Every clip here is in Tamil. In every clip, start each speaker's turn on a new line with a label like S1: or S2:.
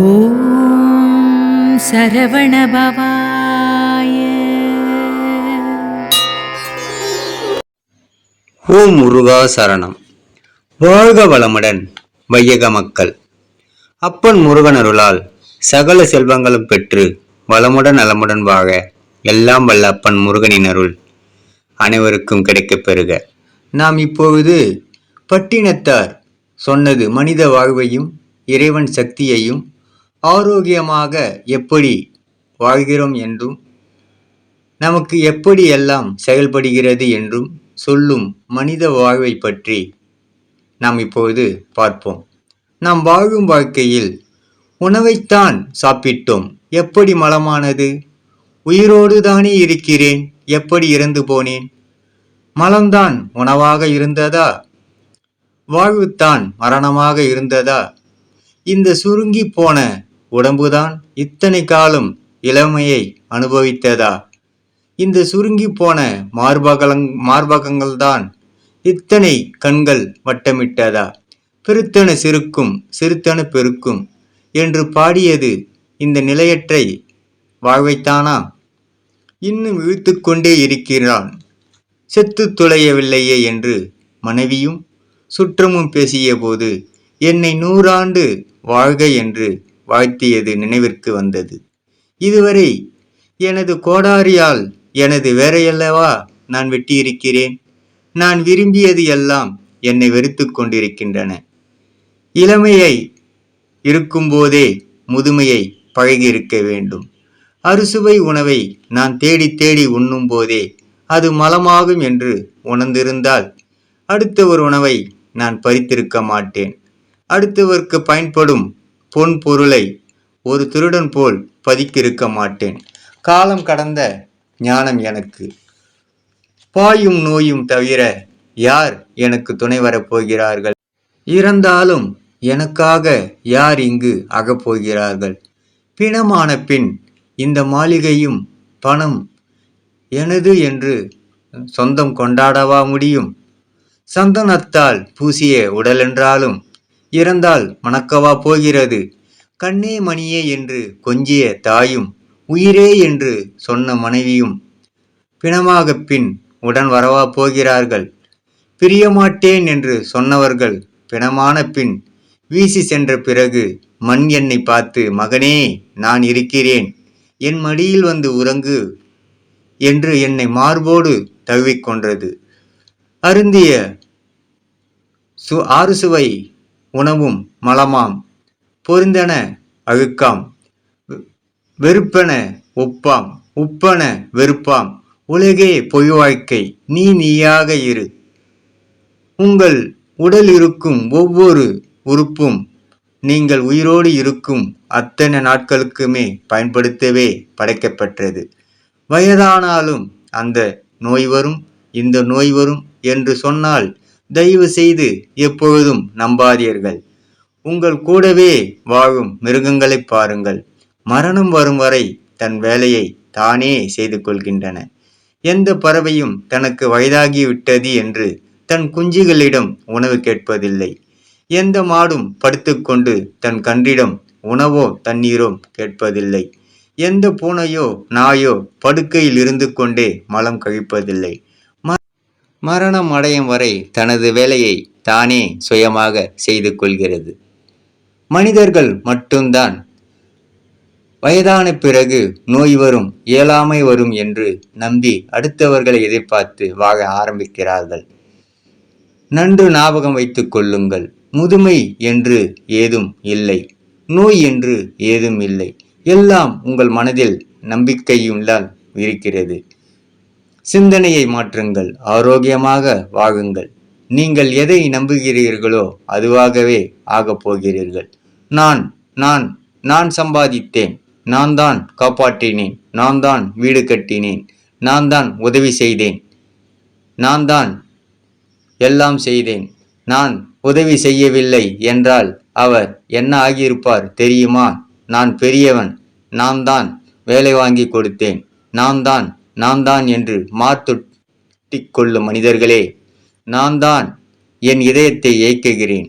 S1: ஓம் சரவணபவாய
S2: ஓம் முருகா சரணம். வாழ்க வளமுடன் வையக மக்கள். அப்பன் முருகன் அருளால் சகல செல்வங்களும் பெற்று வளமுடன் நலமுடன் வாழ எல்லாம் வல்ல அப்பன் முருகனின் அருள் அனைவருக்கும் கிடைக்கப் பெறுக. நாம் இப்பொழுது பட்டினத்தார் சொன்னது மனித வாழ்வையும் இறைவன் சக்தியையும் ஆரோக்கியமாக எப்படி வாழ்கிறோம் என்றும் நமக்கு எப்படி எல்லாம் செயல்படுகிறது என்றும் சொல்லும் மனித வாழ்வை பற்றி நாம் இப்போது பார்ப்போம். நாம் வாழும் வாழ்க்கையில் உணவைத்தான் சாப்பிட்டோம். எப்படி மலமானது? உயிரோடு தானே இருக்கிறேன். எப்படி இறந்து போனேன்? மலம்தான் உணவாக இருந்ததா? வாழ்வுத்தான் மரணமாக இருந்ததா? இந்த சுருங்கி போன உடம்புதான் இத்தனை காலம் இளமையை அனுபவித்ததா? இந்த சுருங்கி போன மார்பகலங் மார்பகங்கள்தான் இத்தனை கண்கள் வட்டமிட்டதா? பெருத்தன சிறுக்கும் சிறுத்தன பெருக்கும் என்று பாடியது இந்த நிலையற்றை வாழ்வைத்தானா? இன்னும் இழுத்துக்கொண்டே இருக்கிறான். செத்து துளையவில்லையே என்று மனைவியும் சுற்றமும் பேசிய போது என்னை நூறாண்டு வாழ்க என்று வாழ்த்தியது நினைவிற்கு வந்தது. இதுவரை எனது கோடாரியால் எனது வேறையல்லவா நான் வெட்டியிருக்கிறேன்? நான் விரும்பியது எல்லாம் என்னை வெறுத்து கொண்டிருக்கின்றன. இளமையை இருக்கும்போதே முதுமையை பழகியிருக்க வேண்டும். அறுசுவை உணவை நான் தேடி தேடி உண்ணும் போதே அது மலமாகும் என்று உணர்ந்திருந்தால் அடுத்த ஒரு உணவை நான் பறித்திருக்க மாட்டேன். அடுத்தவருக்கு பயன்படும் பொன் பொருளை ஒரு திருடன் போல் பதிக்கிருக்க மாட்டேன். காலம் கடந்த ஞானம் எனக்கு. பாயும் நோயும் தவிர யார் எனக்கு துணை வரப்போகிறார்கள் இறந்தாலும் எனக்காக யார் இங்கு அகப்போகிறார்கள் பிணமான பின் இந்த மாளிகையும் பணம் எனது என்று சொந்தம் கொண்டாடவா முடியும்? சந்தனத்தால் பூசிய உடலென்றாலும் இறந்தால் மணக்கவா போகிறது? கண்ணே மணியே என்று கொஞ்சிய தாயும் உயிரே என்று சொன்ன மனைவியும் பிணமாகப் பின் உடன் வரவா போகிறார்கள். பிரியமாட்டேன் என்று சொன்னவர்கள் பிணமான பின் வீசி சென்ற பிறகு மண் என்னை பார்த்து மகனே நான் இருக்கிறேன். என் மடியில் வந்து உறங்கு என்று என்னை மார்போடு தழுவிக்கொன்றது அருந்திய சு ஆறு சுவை உணவும் மலமாம். பொருந்தன அழுக்காம் வெறுப்பன ஒப்பாம். உப்பன வெறுப்பாம். உலகே பொய் வாழ்க்கை நீ நீயாக இரு. உங்கள் உடல் இருக்கும் ஒவ்வொரு உறுப்பும் நீங்கள் உயிரோடு இருக்கும் அத்தனை நாட்களுக்குமே பயன்படுத்தவே படைக்கப்பட்டது வயதானாலும் அந்த நோய் வரும். இந்த நோய் வரும் என்று சொன்னால் தயவு செய்து எப்பொழுதும் நம்பாதீர்கள். உங்கள் கூடவே வாழும் மிருகங்களை பாருங்கள். மரணம் வரும் வரை தன் வேலையை தானே செய்து கொள்கின்றன. எந்த பறவையும் தனக்கு வயதாகிவிட்டது என்று தன் குஞ்சுகளிடம் உணவு கேட்பதில்லை. எந்த மாடும் படுத்துக்கொண்டு தன் கன்றிடம் உணவோ தண்ணீரோ கேட்பதில்லை. எந்த பூனையோ நாயோ படுக்கையில் இருந்து கொண்டே மலம் கழிப்பதில்லை. மரணம் அடையும் வரை தனது வேலையை தானே சுயமாக செய்து கொள்கிறது. மனிதர்கள் மட்டும்தான். வயதான பிறகு நோய் வரும் இயலாமை வரும் என்று நம்பி அடுத்தவர்களை எதிர்பார்த்து வாழ ஆரம்பிக்கிறார்கள். நன்று ஞாபகம் வைத்துக் கொள்ளுங்கள். முதுமை என்று ஏதும் இல்லை. நோய் என்று ஏதும் இல்லை. எல்லாம் உங்கள் மனதில் நம்பிக்கையுள்ளால் இருக்கிறது. சிந்தனையை மாற்றுங்கள் ஆரோக்கியமாக வாழுங்கள். நீங்கள் எதை நம்புகிறீர்களோ அதுவாகவே ஆகப் போகிறீர்கள். நான் நான் நான் சம்பாதித்தேன். நான் தான் காப்பாற்றினேன். நான் தான் வீடு கட்டினேன். நான் தான் உதவி செய்தேன். நான் தான் எல்லாம் செய்தேன். நான் உதவி செய்யவில்லை என்றால் அவர் என்ன ஆகியிருப்பார் தெரியுமா? நான் பெரியவன். நான் தான் வேலை வாங்கி கொடுத்தேன். நான் தான் நான் தான் என்று மாத்தொட்டி கொள்ளும் மனிதர்களே நான் தான் என் இதயத்தை இயக்குகிறேன்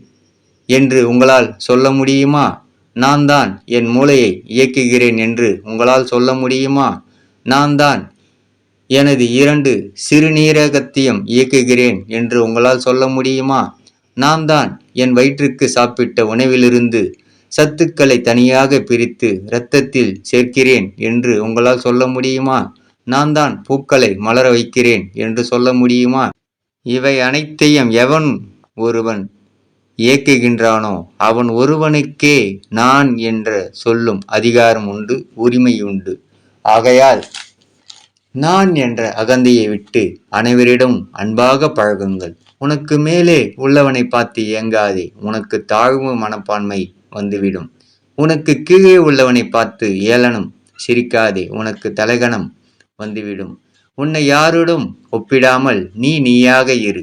S2: என்று உங்களால் சொல்ல முடியுமா? நான் தான் என் மூளையை இயக்குகிறேன் என்று உங்களால் சொல்ல முடியுமா? நான் தான் எனது இரண்டு சிறுநீரகத்தையும் இயக்குகிறேன் என்று உங்களால் சொல்ல முடியுமா? நான் தான் என் வயிற்றுக்கு சாப்பிட்ட உணவிலிருந்து சத்துக்களை தனியாக பிரித்து இரத்தத்தில் சேர்க்கிறேன் என்று உங்களால் சொல்ல முடியுமா? நான் தான் பூக்களை மலர வைக்கிறேன் என்று சொல்ல முடியுமா? இவை அனைத்தையும் எவன் ஒருவன் இயக்குகின்றானோ அவன் ஒருவனுக்கே நான் என்ற சொல்லும் அதிகாரம் உண்டு உரிமை உண்டு. ஆகையால் நான் என்ற அகந்தையை விட்டு அனைவரிடம் அன்பாக பழகுங்கள். உனக்கு மேலே உள்ளவனை பார்த்து இயங்காதே உனக்கு தாழ்வு மனப்பான்மை வந்துவிடும். உனக்கு கீழே உள்ளவனை பார்த்து ஏளனம் சிரிக்காதே உனக்கு தலைகணம் வந்துவிடும். உன்னை யாருடன் ஒப்பிடாமல் நீ நீயாக இரு.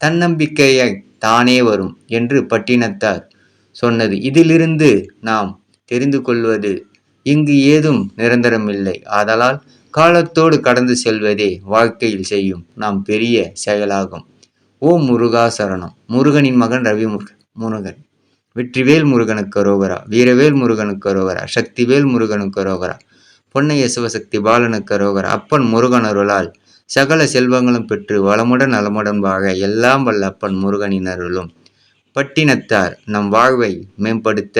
S2: தன்னம்பிக்கையை தானே வரும் என்று பட்டினத்தார் சொன்னது. இதிலிருந்து நாம் தெரிந்து கொள்வது இங்கு ஏதும் நிரந்தரமில்லை. ஆதலால் காலத்தோடு கடந்து செல்வதே வாழ்க்கையில் செய்யும் நாம் பெரிய செயலாகும். ஓம் முருகா சரணம் முருகனின் மகன் ரவி முருகன். வெற்றிவேல் முருகனுக்கு ரோகரா. வீரவேல் முருகனுக்கு ரோகரா. சக்திவேல் முருகனுக்கு ரோகரா. பொன்னைய சிவசக்தி பாலனுக்கு ரோகரா அப்பன் முருகன் அருளால் சகல செல்வங்களும் பெற்று வளமுடன் நலமுடன் வாழ எல்லாம் வல்ல அப்பன் முருகனின் அருளும். பட்டினத்தார் நம் வாழ்வை மேம்படுத்த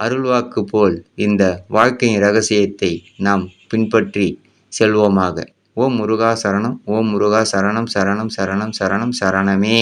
S2: அருள்வாக்கு போல் இந்த வாழ்க்கையின் ரகசியத்தை நாம் பின்பற்றி செல்வோமாக. ஓம் முருகா சரணம் ஓம் முருகா சரணம் சரணம் சரணம் சரணம் சரணமே.